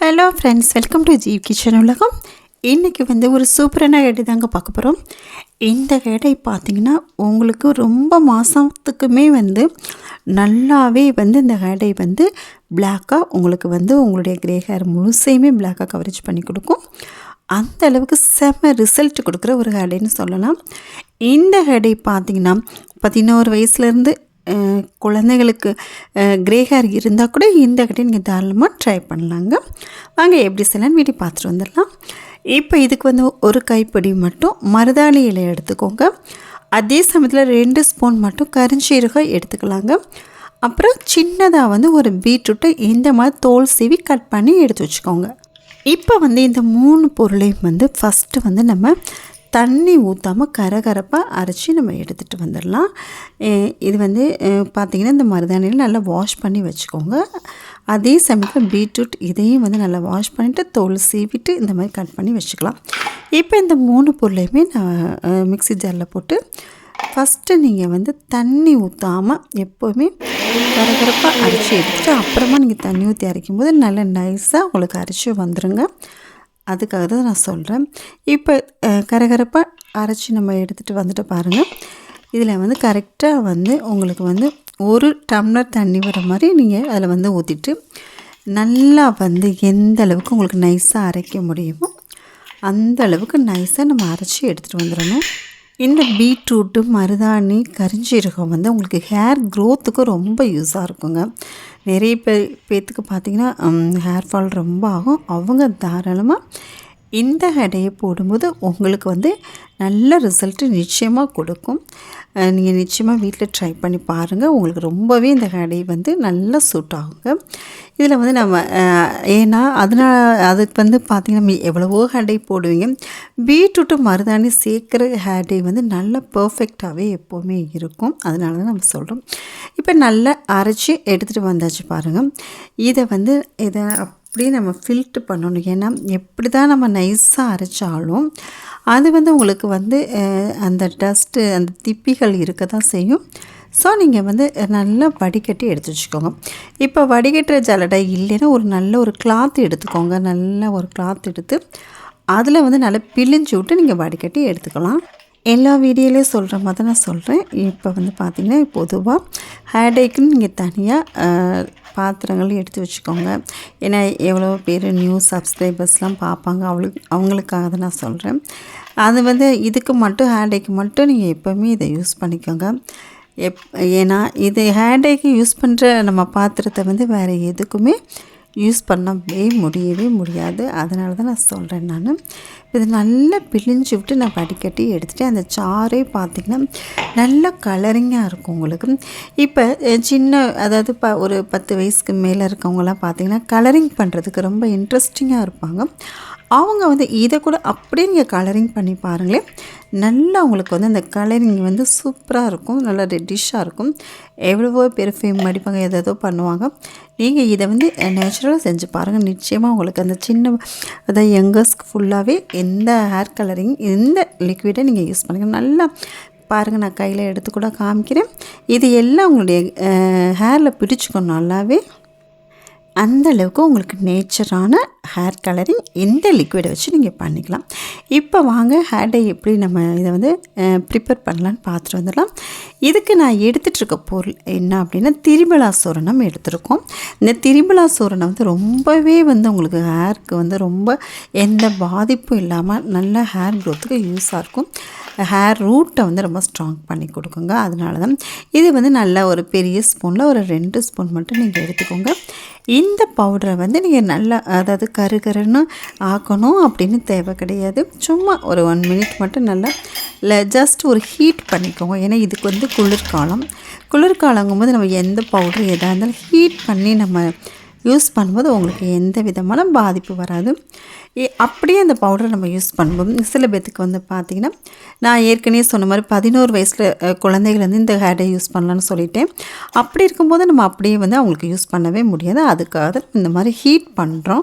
Hello friends welcome to Jeev kitchen உலகம். இன்றைக்கி வந்து ஒரு சூப்பரான கடை தாங்க பார்க்க போகிறோம் இந்த கடை பார்த்திங்கன்னா உங்களுக்கு ரொம்ப மாதத்துக்குமே வந்து நல்லாவே வந்து இந்த கடை வந்து பிளாக்காக உங்களுக்கு வந்து உங்களுடைய கிரே ஹேர் முழுசையுமே பிளாக்காக கவரேஜ் பண்ணி கொடுக்கும். அந்த அளவுக்கு செம்ம ரிசல்ட் கொடுக்குற ஒரு ஹேடைன்னு சொல்லலாம். இந்த ஹேடை பார்த்திங்கன்னா பதினோரு வயசுலேருந்து குழந்தைகளுக்கு கிரே ஹேர் இருந்தால் கூட இந்த கடை நீங்கள் தாராளமாக ட்ரை பண்ணலாங்க. வாங்க எப்படி செய்யலாம்னு வீட்டை பார்த்துட்டு வந்துடலாம். இப்போ இதுக்கு வந்து ஒரு கைப்பிடி மட்டும் மருதாணி இலை எடுத்துக்கோங்க. அதே சமயத்தில் ரெண்டு ஸ்பூன் மட்டும் கரிஞ்சீரகம் எடுத்துக்கலாங்க. அப்புறம் சின்னதாக வந்து ஒரு பீட்ரூட்டை இந்த மாதிரி தோல் சீவி கட் பண்ணி எடுத்து வச்சுக்கோங்க. இப்போ வந்து இந்த மூணு பொருளையும் வந்து ஃபஸ்ட்டு வந்து நம்ம தண்ணி ஊற்றாமல் கரகரப்பாக அரைச்சி நம்ம எடுத்துகிட்டு வந்துடலாம். இது வந்து பார்த்திங்கன்னா இந்த மருதாணியில் நல்லா வாஷ் பண்ணி வச்சுக்கோங்க. அதே சமயத்தில் பீட்ரூட் இதையும் வந்து நல்லா வாஷ் பண்ணிவிட்டு தோல் சீவிட்டு இந்த மாதிரி கட் பண்ணி வச்சுக்கலாம். இப்போ இந்த மூணு பொருளையுமே நான் மிக்சி ஜாரில் போட்டு ஃபஸ்ட்டு நீங்கள் வந்து தண்ணி ஊற்றாமல் எப்போவுமே கரகரப்பாக அரைச்சி எடுத்துட்டு அப்புறமா நீங்கள் தண்ணி ஊற்றி அரைக்கும் போது நல்லா நைஸாக உங்களுக்கு அரைச்சி வந்துடுங்க அதுக்காக தான் நான் சொல்கிறேன் இப்போ கரகரப்பாக அரைச்சி நம்ம எடுத்துகிட்டு வந்துட்டு பாருங்கள் இதில் வந்து கரெக்டாக வந்து உங்களுக்கு வந்து ஒரு டம்ளர் தண்ணி வர மாதிரி நீங்கள் அதில் வந்து ஊற்றிட்டு நல்லா வந்து எந்த அளவுக்கு உங்களுக்கு நைஸாக அரைக்க முடியுமோ அந்த அளவுக்கு நைஸாக நம்ம அரைச்சி எடுத்துகிட்டு வந்துடணும். இந்த பீட்ரூட்டு மருதாணி கரிஞ்சீரகம் வந்து உங்களுக்கு ஹேர் க்ரோத்துக்கு ரொம்ப யூஸாக இருக்குங்க. நிறைய பேர் பேர்த்துக்கு பார்த்தீங்கன்னா ஹேர் ஃபால் ரொம்ப ஆகும். அவங்க தாராளமாக இந்த எடையை போடும்போது உங்களுக்கு வந்து நல்ல ரிசல்ட்டு நிச்சயமாக கொடுக்கும். நீங்கள் நிச்சயமாக வீட்டில் ட்ரை பண்ணி பாருங்கள் உங்களுக்கு ரொம்பவே இந்த ஹேடை வந்து நல்லா சூட் ஆகுங்க. இதில் வந்து நம்ம ஏன்னா அதனால் அதுக்கு வந்து பார்த்திங்கன்னா எவ்வளவோ ஹேடை போடுவீங்க. பீட்ரூட்டு மருதாணி சேர்க்குற ஹேடை வந்து நல்லா பர்ஃபெக்டாகவே எப்போவுமே இருக்கும். அதனால தான் நம்ம சொல்கிறோம் இப்போ நல்லா அரைச்சி எடுத்துகிட்டு வந்தாச்சு பாருங்கள் இதை வந்து இதை அப்படியே நம்ம ஃபில்ட்ரு பண்ணணும். ஏன்னா எப்படி தான் நம்ம நைஸாக அரைச்சாலும் அது வந்து உங்களுக்கு வந்து அந்த டஸ்ட்டு அந்த திப்பிகள் இருக்க தான் செய்யும். ஸோ நீங்கள் வந்து நல்லா வடிகட்டி எடுத்து வச்சுக்கோங்க. இப்போ வடிகட்டுற ஜலடை இல்லைன்னா ஒரு நல்ல ஒரு கிளாத் எடுத்துக்கோங்க. நல்ல ஒரு கிளாத் எடுத்து அதில் வந்து நல்லா பிழிஞ்சு விட்டு நீங்கள் வடிகட்டி எடுத்துக்கலாம். எல்லா வீடியோலையும் சொல்கிற மாதிரி தான் நான் சொல்கிறேன் இப்போ வந்து பார்த்திங்கன்னா பொதுவாக ஹேடேக்குன்னு நீங்கள் தனியாக பாத்திரங்கள் எடுத்து வச்சுக்கோங்க. ஏன்னா எவ்வளோ பேர் நியூ சப்ஸ்கிரைபர்ஸ்லாம் பார்ப்பாங்க அவளுக்கு அவங்களுக்காக தான் நான் சொல்கிறேன் அது வந்து இதுக்கு மட்டும் ஹேடேக்கு மட்டும் நீங்கள் எப்போவுமே இதை யூஸ் பண்ணிக்கோங்க. எப் ஏன்னா இது ஹேண்டேக்கு யூஸ் பண்ணுற நம்ம பாத்திரத்தை வந்து வேறு எதுக்குமே யூஸ் பண்ணவே முடியவே முடியாது. அதனால தான் நான் சொல்கிறேன் நான். இது நல்லா பிழிஞ்சு விட்டு நான் வடிகட்டி எடுத்துகிட்டு அந்த சாறே பார்த்திங்கன்னா நல்ல கலரிங்காக இருக்கும் உங்களுக்கு. இப்போ சின்ன அதாவது ப ஒரு பத்து வயசுக்கு மேலே இருக்கவங்களாம் பார்த்திங்கன்னா கலரிங் பண்ணுறதுக்கு ரொம்ப இன்ட்ரெஸ்டிங்காக இருப்பாங்க. அவங்க வந்து இதை கூட அப்படியே நீங்கள் கலரிங் பண்ணி பாருங்களேன். நல்லா உங்களுக்கு வந்து அந்த கலரிங் வந்து சூப்பராக இருக்கும். நல்லா ரெட்டிஷாக இருக்கும். எவ்வளவோ பேர் ஃபேம் அடிப்பாங்க எதோ பண்ணுவாங்க. நீங்கள் இதை வந்து நேச்சுரலாக செஞ்சு பாருங்கள் நிச்சயமாக உங்களுக்கு அந்த சின்ன அதாவது யங்கர்ஸ்க்கு ஃபுல்லாகவே எந்த ஹேர் கலரிங் எந்த லிக்விடை நீங்கள் யூஸ் பண்ணுங்கள் நல்லா பாருங்கள் நான் கையில் எடுத்து கூட காமிக்கிறேன். இது எல்லாம் உங்களுடைய ஹேரில் பிடிச்சிக்கணும் நல்லாவே அந்த அளவுக்கு உங்களுக்கு நேச்சரான ஹேர் கலரிங் இந்த லிக்விடை வச்சு நீங்கள் பண்ணிக்கலாம். இப்போ வாங்க ஹேர் டை எப்படி நம்ம இதை வந்து ப்ரிப்பேர் பண்ணலான்னு பார்த்துட்டு வந்துடலாம். இதுக்கு நான் எடுத்துகிட்ருக்க பொருள் என்ன அப்படின்னா திரிபலா சூரணம் எடுத்திருக்கோம். இந்த திரிபலா சூரணம் வந்து ரொம்பவே வந்து உங்களுக்கு ஹேருக்கு வந்து ரொம்ப எந்த பாதிப்பும் இல்லாமல் நல்ல ஹேர் க்ரோத்துக்கு யூஸாக இருக்கும். ஹேர் ரூட்டை வந்து ரொம்ப ஸ்ட்ராங் பண்ணி கொடுக்குங்க. அதனால தான் இது வந்து நல்ல ஒரு பெரிய ஸ்பூனில் ஒரு ரெண்டு ஸ்பூன் மட்டும் நீங்கள் எடுத்துக்கோங்க. இந்த பவுடரை வந்து நீங்கள் நல்லா அதாவது கருகருன்னு ஆக்கணும் அப்படின்னு தேவை கிடையாது. சும்மா ஒரு ஒன் மினிட் மட்டும் நல்லா இல்லை ஜஸ்ட் ஒரு ஹீட் பண்ணிக்கோங்க. ஏன்னா இதுக்கு வந்து குளிர்காலம். குளிர்காலங்கும் போது நம்ம எந்த பவுடர் எதாக இருந்தாலும் ஹீட் பண்ணி நம்ம யூஸ் பண்ணும்போது உங்களுக்கு எந்த விதமான பாதிப்பு வராது. ஏ- அப்படியே அந்த பவுடரை நம்ம யூஸ் பண்ணும்போது சில பேத்துக்கு வந்து பார்த்திங்கன்னா நான் ஏற்கனவே சொன்ன மாதிரி பதினோரு வயசில் குழந்தைகள் வந்து இந்த ஹேடை யூஸ் பண்ணலான்னு சொல்லிட்டேன். அப்படி இருக்கும்போது நம்ம அப்படியே வந்து அவங்களுக்கு யூஸ் பண்ணவே முடியாது. அதுக்காக இந்த மாதிரி ஹீட் பண்ணுறோம்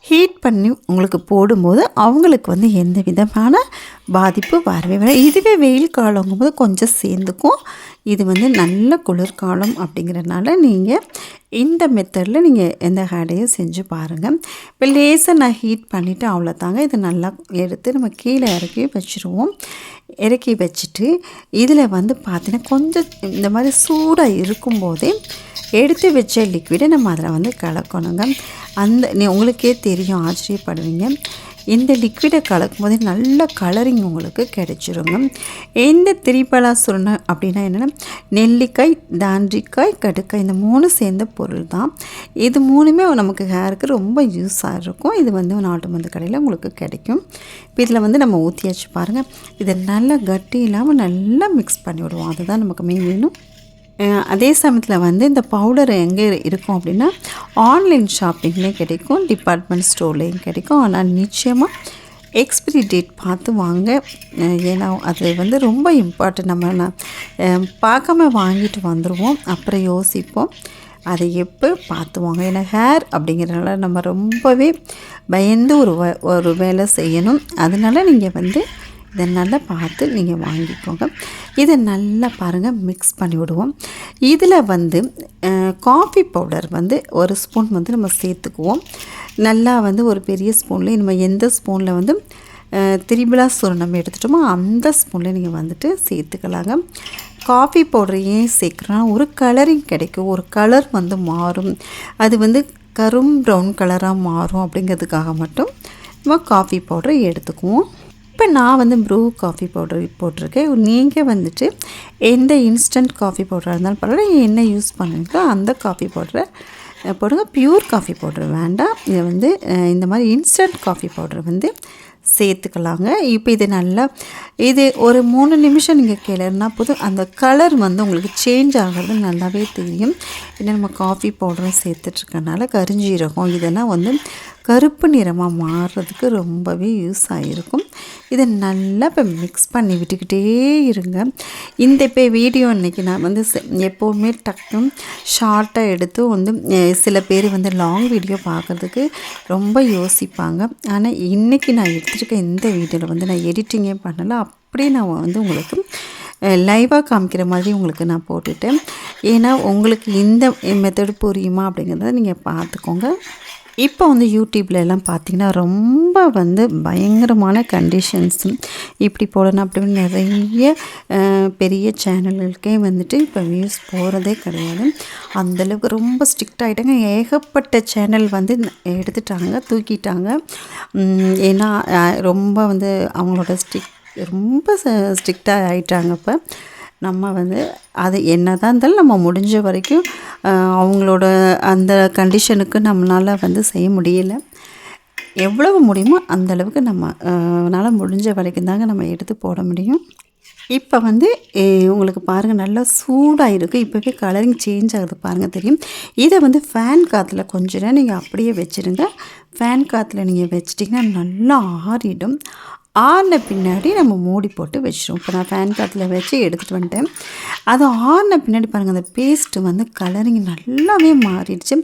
ஹீட் பண்ணி உங்களுக்கு போடும்போது அவங்களுக்கு வந்து எந்த விதமான பாதிப்பு வரவே வர இதுவே வெயில் காலங்கும்போது கொஞ்சம் சேர்ந்துக்கும். இது வந்து நல்ல குளிர்காலம் அப்படிங்கிறதுனால நீங்கள் இந்த மெத்தடில் நீங்கள் எந்த ஹேடையும் செஞ்சு பாருங்கள் இப்போ லேசாக நான் ஹீட் பண்ணிவிட்டு அவ்வளோதாங்க இது நல்லா எடுத்து நம்ம கீழே இறக்கி வச்சுருவோம். இறக்கி வச்சுட்டு இதில் வந்து பார்த்தீங்கன்னா கொஞ்சம் இந்த மாதிரி சூடாக இருக்கும்போதே எடுத்து வச்ச லிக்விடை நம்ம அதில் வந்து கலக்கணுங்க. அந்த நீ உங்களுக்கே தெரியும் ஆச்சரியப்படுவீங்க. இந்த லிக்விடை கலக்கும் போது நல்ல கலரிங் உங்களுக்கு கிடைச்சிருங்க. இந்த திரிபலா சுருணை அப்படின்னா என்னென்னா நெல்லிக்காய் தாண்டிக்காய் கடுக்காய் இந்த மூணு சேர்ந்த பொருள் தான். இது மூணுமே நமக்கு ஹேருக்கு ரொம்ப யூஸாக இருக்கும். இது வந்து நாட்டு மருந்து கடையில் உங்களுக்கு கிடைக்கும். இப்போ இதில் வந்து நம்ம ஊற்றியாச்சு பாருங்கள் இதை நல்லா கட்டி இல்லாமல் நல்லா மிக்ஸ் பண்ணி விடுவோம். அதுதான் நமக்கு மெயின் வேணும். அதே சமயத்தில் வந்து இந்த பவுடர் எங்கே இருக்கும் அப்படின்னா ஆன்லைன் ஷாப்பிங்லேயும் கிடைக்கும் டிபார்ட்மெண்ட் ஸ்டோர்லேயும் கிடைக்கும். ஆனால் நிச்சயமாக எக்ஸ்பிரி டேட் பார்த்து வாங்க. ஏன்னா அது வந்து ரொம்ப இம்பார்ட்டன்ட் நம்ம நான் பார்க்காம வாங்கிட்டு வந்துடுவோம் அப்புறம் யோசிப்போம். அதை எப்போ பார்த்துவாங்க ஏன்னா ஹேர் அப்படிங்கிறனால நம்ம ரொம்பவே பயந்து ஒரு ஒரு வேலை செய்யணும். அதனால நீங்கள் வந்து இதை நல்லா பார்த்து நீங்கள் வாங்கிக்கோங்க. இதை நல்லா பாருங்கள் மிக்ஸ் பண்ணி விடுவோம். இதில் வந்து காஃபி பவுடர் வந்து ஒரு ஸ்பூன் வந்து நம்ம சேர்த்துக்குவோம். நல்லா வந்து ஒரு பெரிய ஸ்பூனில் நம்ம எந்த ஸ்பூனில் வந்து திரிபிளா சூரணம் எடுத்துட்டோமோ அந்த ஸ்பூனில் நீங்கள் வந்துட்டு சேர்த்துக்கலாங்க. காஃபி பவுடர் ஏன் சேர்க்குறோன்னா ஒரு கலரிங் கிடைக்கும். ஒரு கலர் வந்து மாறும். அது வந்து கரும் ப்ரௌன் கலராக மாறும் அப்படிங்கிறதுக்காக மட்டும் நம்ம காஃபி பவுடரை எடுத்துக்குவோம். இப்போ நான் வந்து ப்ரூ காஃபி பவுடர் போட்டிருக்கேன். நீங்கள் வந்துட்டு எந்த இன்ஸ்டன்ட் காஃபி பவுடராக இருந்தாலும் பரவாயில்ல. என்ன யூஸ் பண்ணுறீங்களோ அந்த காஃபி பவுடரை போடுங்க. பியூர் காஃபி பவுடர் வேண்டாம். இதை வந்து இந்த மாதிரி இன்ஸ்டன்ட் காஃபி பவுடர் வந்து சேர்த்துக்கலாங்க. இப்போ இது நல்லா இது ஒரு மூணு நிமிஷம் நீங்கள் கிளறினா போதும். அந்த கலர் வந்து உங்களுக்கு சேஞ்ச் ஆகிறது நல்லாவே தெரியும். ஏன்னா நம்ம காஃபி பவுடரும் சேர்த்துட்ருக்கனால கரிஞ்சீரகம் இதெல்லாம் வந்து கருப்பு நிறமாக மாறுறதுக்கு ரொம்பவே யூஸ் ஆகிருக்கும் இதை நல்லா இப்போ மிக்ஸ் பண்ணி விட்டுக்கிட்டே இருங்க. இந்த இப்போ வீடியோ இன்றைக்கி நான் வந்து எப்போவுமே டக்குன்னு ஷார்ட்டாக எடுத்து வந்து சில பேர் வந்து லாங் வீடியோ பார்க்குறதுக்கு ரொம்ப யோசிப்பாங்க. ஆனால் இன்றைக்கி நான் எடுத்துருக்க இந்த வீடியோவில் வந்து நான் எடிட்டிங்கே பண்ணலை. அப்படியே நான் வந்து உங்களுக்கு லைவாக காமிக்கிற மாதிரி உங்களுக்கு நான் போட்டுட்டேன். ஏன்னா உங்களுக்கு இந்த மெத்தடு புரியுமா அப்படிங்கிறத நீங்கள் பார்த்துக்கோங்க. இப்போ வந்து யூடியூப்ல எல்லாம் பார்த்தீங்கன்னா ரொம்ப வந்து பயங்கரமான கண்டிஷன்ஸ் இப்படி போடணும் அப்படின்னு நிறைய பெரிய சேனல்களுக்கே வந்துட்டு இப்போ வியூஸ் போகிறதே கிடையாது. அந்தளவுக்கு ரொம்ப ஸ்ட்ரிக்ட் ஆகிட்டாங்க ஏகப்பட்ட சேனல் வந்து எடுத்துட்டாங்க தூக்கிட்டாங்க. ஏன்னா ரொம்ப வந்து அவங்களோட ஸ்ட்ரிக் ரொம்ப ஸ்ட்ரிக்டாக ஆகிட்டாங்க இப்போ. நம்ம வந்து அது என்ன தான் இருந்தாலும் நம்ம முடிஞ்ச வரைக்கும் அவங்களோட அந்த கண்டிஷனுக்கு நம்மளால் வந்து செய்ய முடியல. எவ்வளவு முடியுமோ அந்தளவுக்கு நம்ம நம்மளால் முடிஞ்ச வரைக்கும் தாங்க நம்ம எடுத்து போட முடியும். இப்போ வந்து உங்களுக்கு பாருங்கள் நல்லா சூடாக இருக்குது இப்போவே கலரிங் சேஞ்ச் ஆகுது பாருங்கள் தெரியும்? இதை வந்து ஃபேன் காற்றுல கொஞ்ச நேரம் நீங்கள் அப்படியே வச்சுருங்க. ஃபேன் காற்றுல நீங்கள் வச்சிட்டிங்கன்னா நல்லா ஆறிடும். ஆறின பின்னாடி நம்ம மூடி போட்டு வச்சிருவோம் இப்போ நான் ஃபேன் காட்டில் வச்சு எடுத்துகிட்டு வந்துட்டேன். அது ஆறின பின்னாடி பாருங்கள் அந்த பேஸ்ட்டு வந்து கலரிங் நல்லாவே மாறிடுச்சு.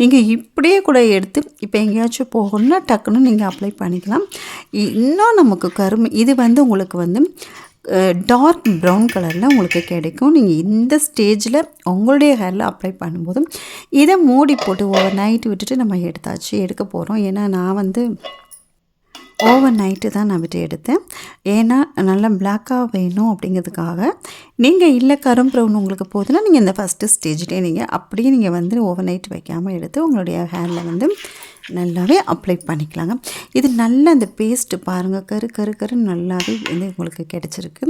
நீங்கள் இப்படியே கூட எடுத்து இப்போ எங்கேயாச்சும் போகணும்னா டக்குன்னு நீங்கள் அப்ளை பண்ணிக்கலாம். இன்னும் நமக்கு கருமை இது வந்து உங்களுக்கு வந்து டார்க் ப்ரௌன் கலரில் உங்களுக்கு கிடைக்கும். நீங்கள் இந்த ஸ்டேஜில் உங்களுடைய ஹேரில் அப்ளை பண்ணும்போதும் இதை மூடி போட்டு ஓவர் நைட் விட்டுட்டு நம்ம எடுத்தாச்சு எடுக்க போகிறோம் ஏன்னா நான் வந்து ஓவர் நைட்டு தான் நான் விட்டு எடுத்தேன். ஏன்னா நல்லா பிளாக்காக வேணும் அப்படிங்கிறதுக்காக. நீங்கள் இல்லை கரும் ப்ரௌன் உங்களுக்கு போதுன்னா நீங்கள் இந்த ஃபஸ்ட்டு ஸ்டேஜ்லேயே நீங்கள் அப்படியே நீங்கள் வந்து ஓவர் நைட் வைக்காமல் எடுத்து உங்களுடைய ஹேரில் வந்து நல்லாவே அப்ளை பண்ணிக்கலாங்க. இது நல்ல அந்த பேஸ்ட்டு பாருங்கள் கரு கரு கரு நல்லாவே வந்து உங்களுக்கு கிடச்சிருக்கு.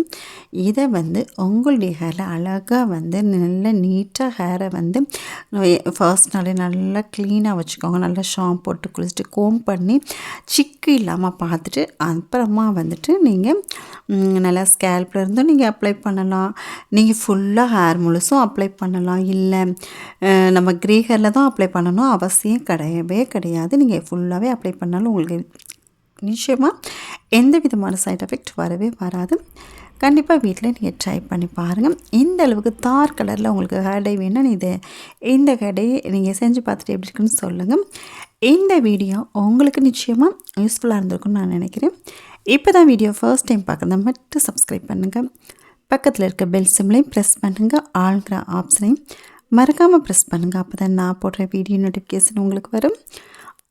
இதை வந்து உங்களுடைய ஹேரில் அழகாக வந்து நல்ல நீட்டாக ஹேரை வந்து ஃபர்ஸ்ட் நாளே நல்லா க்ளீனாக வச்சுக்கோங்க. நல்லா ஷாம்பு போட்டு குளிச்சுட்டு கோம் பண்ணி சிக்கு இல்லாமல் பார்த்துட்டு அப்புறமா வந்துட்டு நீங்கள் நல்லா ஸ்கேல்பில் இருந்தும் நீங்கள் அப்ளை பண்ணலாம். நீங்கள் ஃபுல்லாக ஹேர் முழுசும் அப்ளை பண்ணலாம். இல்லை நம்ம க்ரே ஹேரில் தான் அப்ளை பண்ணணும். அவசியம் கிடையவே கிடையாது. நீங்கள் ஃபுல்லாகவே அப்ளை பண்ணாலும் உங்களுக்கு நிச்சயமாக எந்த விதமான சைட் எஃபெக்ட் வரவே வராது. கண்டிப்பாக வீட்டில் நீங்கள் ட்ரை பண்ணி பாருங்கள் இந்த அளவுக்கு தார் கலரில் உங்களுக்கு ஹேர் டை வேணும்னா இது இந்த ஹேர் டை நீங்கள் செஞ்சு பார்த்துட்டு எப்படி இருக்குன்னு சொல்லுங்கள் இந்த வீடியோ உங்களுக்கு நிச்சயமாக யூஸ்ஃபுல்லாக இருந்திருக்கும்னு நான் நினைக்கிறேன். இப்போ தான் வீடியோ ஃபர்ஸ்ட் டைம் பார்க்குறத மட்டும் சப்ஸ்கிரைப் பண்ணுங்கள் பக்கத்தில் இருக்க பெல் சிம்லையும் ப்ரெஸ் பண்ணுங்கள் ஆளுங்கிற ஆப்ஷனையும் மறக்காமல் ப்ரெஸ் பண்ணுங்கள் அப்போ தான் நான் போடுற வீடியோ நோட்டிஃபிகேஷன் உங்களுக்கு வரும்.